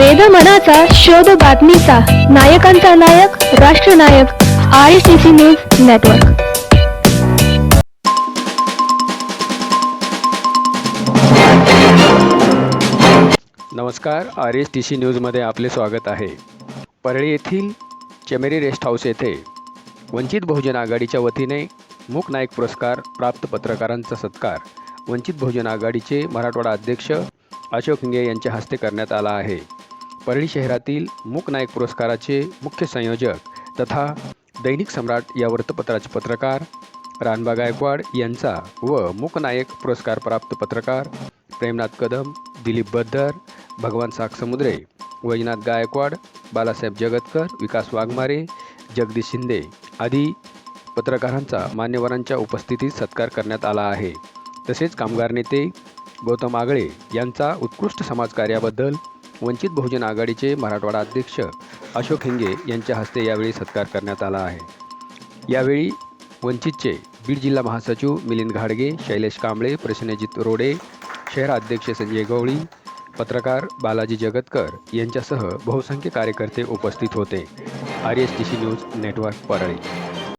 वेद मनाचा शोध बातमीचा. नायकांचा नायक राष्ट्रनायक I C C news network नमस्कार आर एस टी सी न्यूजमध्ये आपले स्वागत आहे. परळी येथील चमेरी रेस्ट हाऊस येथे वंचित बहुजन आघाडीच्या वतीने मूक नायक पुरस्कार प्राप्त पत्रकारांचा सत्कार. वंचित बहुजन आघाडीचे मराठवाडा अध्यक्ष अशोक हिंगे यांच्या हस्ते करण्यात आला आहे. परळी शहरातील मूक नायक पुरस्काराचे मुख्य संयोजक तथा दैनिक सम्राट या वृत्तपत्राचे पत्रकार रानबा गायकवाड यांचा व मूक नायक पुरस्कार प्राप्त पत्रकार प्रेमनाथ कदम दिलीप बद्दर भगवान सागसमुद्रे वैजनाथ गायकवाड बालासाहेब जगतकर विकास वाघमारे जगदीश शिंदे आदी पत्रकारांचा मान्यवरांच्या उपस्थितीत सत्कार करण्यात आला आहे. तसेच कामगार नेते गौतम आगळे यांचा उत्कृष्ट समाजकार्याबद्दल वंचित बहुजन आघाडीचे मराठवाडा अध्यक्ष अशोक हिंगे यांच्या हस्ते यावेळी सत्कार करण्यात आला आहे. यावेळी वंचितचे बीड जिल्हा महासचिव मिलिंद घाडगे शैलेश कांबळे प्रश्नजित रोडे शहराध्यक्ष संजय गवळी पत्रकार बालाजी जगतकर यांच्यासह बहुसंख्य कार्यकर्ते उपस्थित होते. R S T C news network Parli.